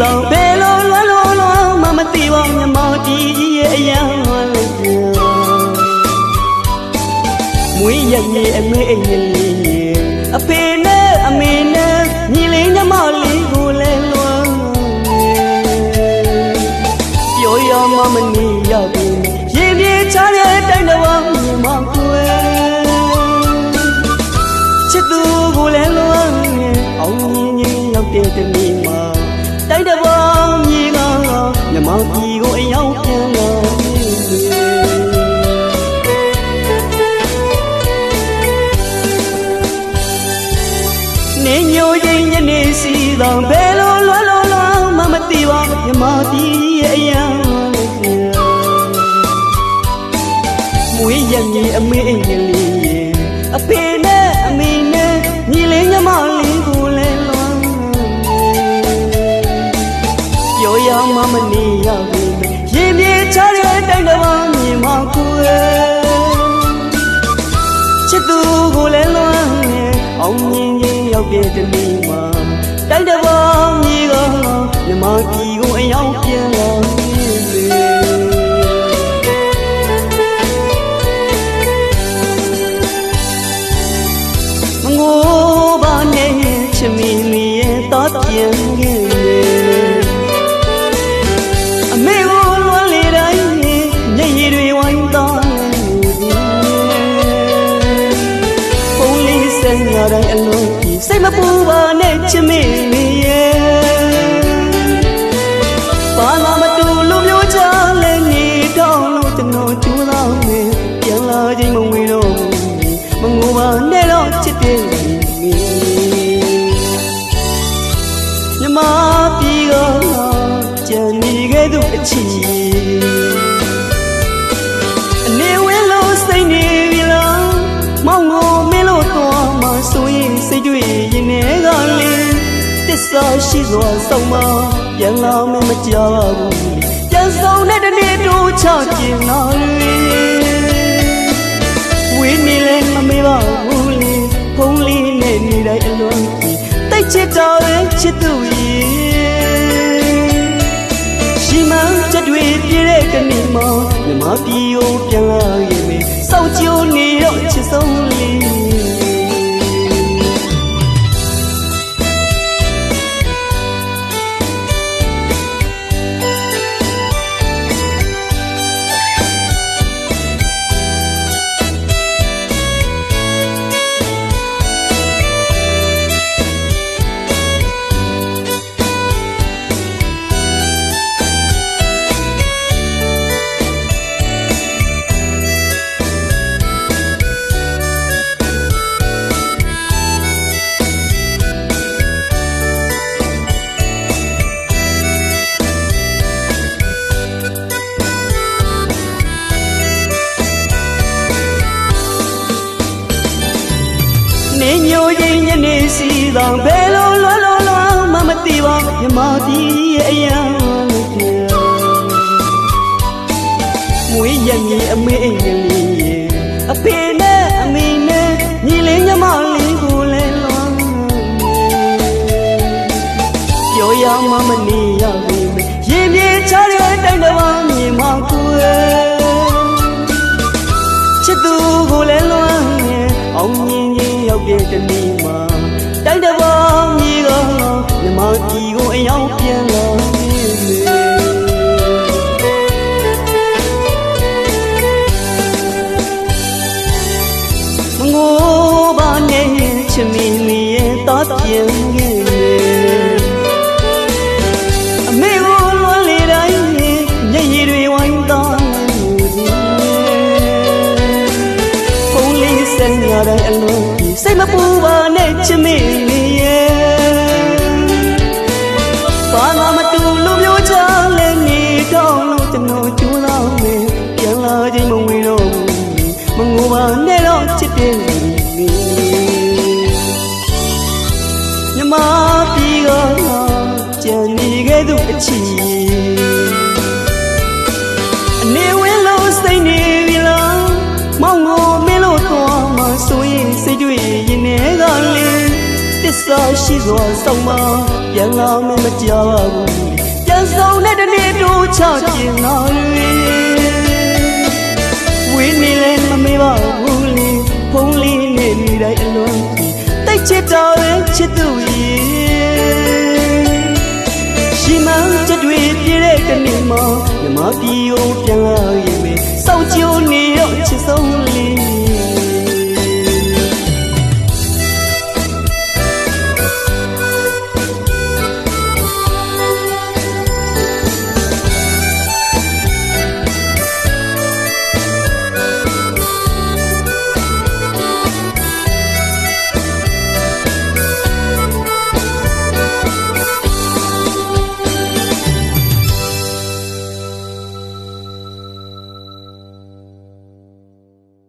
သောဘယ်လိုလွမ်းလို့လွမ်းမမသိပါမြမောင်တီးရဲ့အရာလိုက်ပြန်မွေးရရဲ့အမေအိမ်လေးအဖေနဲ့ နေစီသောဘယ်လိုလွမ်းလို့လွမ်းမမသိပါမြမတီးရဲ့အရာမွေးရမည်အမေအိမ်ကလေးရဲ့အဖေနဲ့အမေနဲ့ညီလေးညမလေးကိုလည်းလွမ်းပြောရမမနေရဘူးရင်ပြေချတဲ့တိုင်းတော်မြင်မကွယ်ချစ်သူကိုလည်းလွမ်း စိတ်မပူပါနဲ့ချစ်မေမေရဲ့ စိတ်တွေရင်ထဲကလေးတစ္ဆာရှိစွာဆုံးမပြန်လာမမကြောက်ဘူးပြန်ဆောင်တဲ့တနေ့တို့ချကျင်လာလေဝင်းနေလဲမမေးပါဘူးလေဖုံးလေးနဲ့နေတိုင်းအလွန်ကြီးတိတ်ချစ်တော်ရဲ့ချစ်သူရဲ့ရှိမှချက်တွေပြည့်တဲ့ကနေ့မှာမြမပြည်ကိုပြန်လာရင်မေစောက်ကြိုးနေတော့ချစ်ဆုံးလေး နေညိုရင်ညနေစီသောဘယ်လိုလွမ်းလို့လွမ်းမမသိပါမြမတီးရဲ့အရာမွေးရမည်အမေအိမ်ကလေးရဲ့အဖေနဲ့အမေနဲ့ညီလေးညမလေးကိုလည်းလွမ်းပြောရမမနေရဘူးရင်ပြေချတဲ့တိုင်းတော်မြင်မကွယ်ချစ်သူကိုလည်းလွမ်းနေအောင်မြင် ရင်ရောက်တဲ့တနေ့မှာတိုင်းတစ်ပေါင်းမြေကမြမကြီးကိုအရောက်ပြန်လာလေမငိုပါနဲ့ချစ်မိမိရဲ့တော့ပြန်ခဲ့လေအမေကိုလွမ်းလေတိုင်းညရည်တွေဝိုင်းသားပုံလေးစံရတိုင်းအလုံးကြီး စိတ်မပူပါနဲ့ချစ်မေလေးရဲ့ဘာမှမတူလူမျိုးချလဲနေတော့လို့ကျွန်တော်ကျူးတော့မယ်ပြန်လာချိန်မဝင်တော့ဘူးမငိုပါနဲ့တော့ချစ်တယ်လေမြမပြည်ကကြံနေခဲ့သူအချီ ရင်စိတ်တွေရင်ထဲကလေးတစ္ဆာရှိစွာဆောင်မပြန်လာမမကြောက်ဘူးပြန်ဆောင်တဲ့တနေ့တို့ချကျင်လာဝင်းနေလဲမမေးပါဘူးလေဖုံးလေးနဲ့နေတိုင်းအလွန်ကြီးတိတ်ချစ်တော်ရဲ့ချစ်သူရဲ့ရှိမှချက်တွေပြည့်တဲ့တနေ့မှာမြမပြည်ကိုပြန်လာရင်ပဲစောင့်ကြိုနေတော့ချစ်ဆုံးလေး